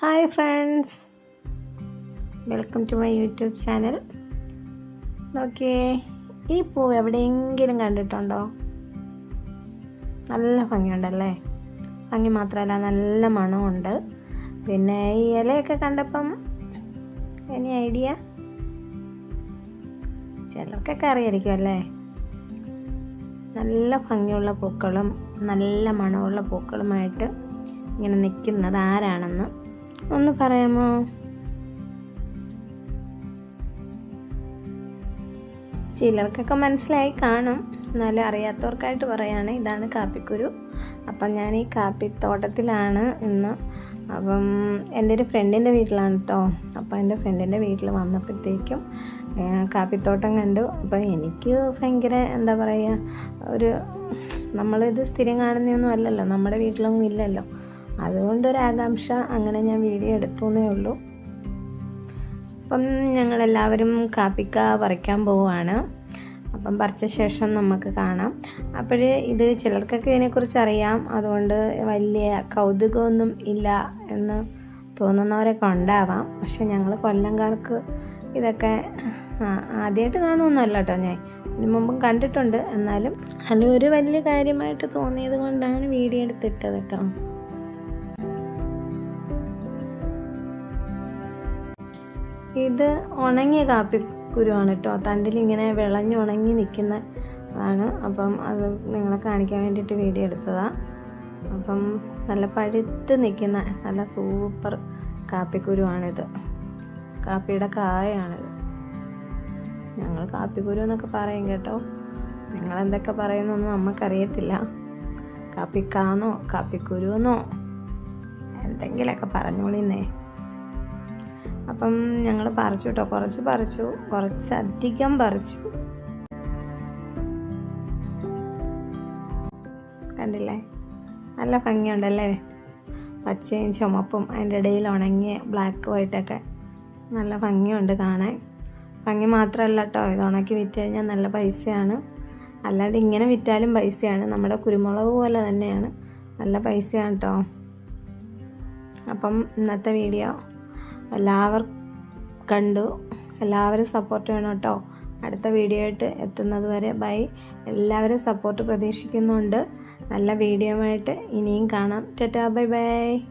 Hi friends. Welcome to my YouTube channel. നോക്കിയേ ഈ പൂ എവിടെയെങ്കിലും കണ്ടിട്ടുണ്ടോ? നല്ല ഭംഗിയുണ്ടല്ലേ? ഭംഗി മാത്രമല്ല നല്ല മണമുണ്ട് പിന്നെ ഈ ഇലയൊക്കെ കണ്ടപ്പം എനി ഐഡിയ ചിലർക്കൊക്കെ അറിയായിരിക്കും അല്ലേ? നല്ല ഭംഗിയുള്ള പൂക്കളും നല്ല മണമുള്ള പൂക്കളുമായിട്ട് ഇങ്ങനെ നിൽക്കുന്നത് ആരാണെന്ന്. ഒന്ന് പറയാമോ? ചിലർക്കൊക്കെ മനസ്സിലായി കാണും. എന്നാലും അറിയാത്തവർക്കായിട്ട് പറയാണ്. ഇതാണ് കാപ്പിക്കുരു. അപ്പം ഞാൻ ഈ കാപ്പിത്തോട്ടത്തിലാണ് ഇന്ന്. അപ്പം എന്റെ ഒരു ഫ്രണ്ടിന്റെ വീട്ടിലാണ് കേട്ടോ അപ്പം എന്റെ ഫ്രണ്ടിന്റെ വീട്ടിൽ വന്നപ്പോഴത്തേക്കും കാപ്പിത്തോട്ടം കണ്ടു. അപ്പം എനിക്ക് ഭയങ്കര എന്താ പറയുക ഒരു നമ്മളിത് സ്ഥിരം കാണുന്നതൊന്നും അല്ലല്ലോ. നമ്മുടെ വീട്ടിലൊന്നും ഇല്ലല്ലോ. അതുകൊണ്ടൊരാകാംക്ഷ അങ്ങനെ ഞാൻ വീഡിയോ എടുത്തു എന്നേ ഉള്ളൂ. അപ്പം ഞങ്ങളെല്ലാവരും കാപ്പിക്ക പറിക്കാൻ പോവുകയാണ്. അപ്പം പറിച്ച ശേഷം നമുക്ക് കാണാം. അപ്പോഴേ ഇത് ചിലർക്കൊക്കെ ഇതിനെക്കുറിച്ച് അറിയാം. അതുകൊണ്ട് വലിയ കൗതുകമൊന്നും ഇല്ല എന്ന് തോന്നുന്നവരൊക്കെ ഉണ്ടാവാം. പക്ഷെ ഞങ്ങൾ കൊല്ലംകാർക്ക് ഇതൊക്കെ ആദ്യമായിട്ട് കാണുമൊന്നുമല്ല കേട്ടോ ഞാൻ. ഇതിനു മുമ്പും കണ്ടിട്ടുണ്ട്. എന്നാലും അതിലൊരു വലിയ കാര്യമായിട്ട് തോന്നിയത് കൊണ്ടാണ് വീഡിയോ എടുത്തിട്ടത് കേട്ടോ. ഇത് ഉണങ്ങിയ കാപ്പിക്കുരുവാണ് കേട്ടോ. തണ്ടിലിങ്ങനെ വിളഞ്ഞുണങ്ങി നിൽക്കുന്ന അതാണ് അപ്പം അത് നിങ്ങളെ കാണിക്കാൻ വേണ്ടിയിട്ട് വീഡിയോ എടുത്തതാണ് അപ്പം നല്ല പഴുത്ത് നിൽക്കുന്ന നല്ല സൂപ്പർ കാപ്പിക്കുരുവാണിത്. കാപ്പിയുടെ കായാണിത് ഞങ്ങൾ കാപ്പിക്കുരു എന്നൊക്കെ പറയും കേട്ടോ. നിങ്ങൾ എന്തൊക്കെ പറയുന്നൊന്നും നമുക്കറിയത്തില്ല കാപ്പിക്കാന്നോ കാപ്പിക്കുരുവെന്നോ എന്തെങ്കിലുമൊക്കെ പറഞ്ഞോളിന്നേ. അപ്പം ഞങ്ങൾ പറിച്ചു കേട്ടോ കുറച്ച് പറിച്ചു. കുറച്ചധികം പറിച്ചു. കണ്ടില്ലേ? നല്ല ഭംഗിയുണ്ടല്ലേ? പച്ചയും ചുമപ്പും അതിന്റെ ഇടയിൽ ഉണങ്ങിയ ബ്ലാക്ക് വൈറ്റൊക്കെ നല്ല ഭംഗിയുണ്ട് കാണാൻ. ഭംഗി മാത്രമല്ല കേട്ടോ ഇത് ഉണക്കി വിറ്റ് കഴിഞ്ഞാൽ നല്ല പൈസയാണ്. അല്ലാണ്ട് ഇങ്ങനെ വിറ്റാലും പൈസയാണ്. നമ്മുടെ കുരുമുളക് പോലെ തന്നെയാണ്. നല്ല പൈസയാണ് കേട്ടോ അപ്പം ഇന്നത്തെ വീഡിയോ എല്ലാവർക്കും കണ്ടു. എല്ലാവരും സപ്പോർട്ട് വേണം കേട്ടോ. അടുത്ത വീഡിയോ ആയിട്ട് എത്തുന്നത് വരെ ബൈ എല്ലാവരും സപ്പോർട്ട് പ്രതീക്ഷിക്കുന്നുണ്ട്. നല്ല വീഡിയോ ആയിട്ട് ഇനിയും കാണാം. Tata bye bye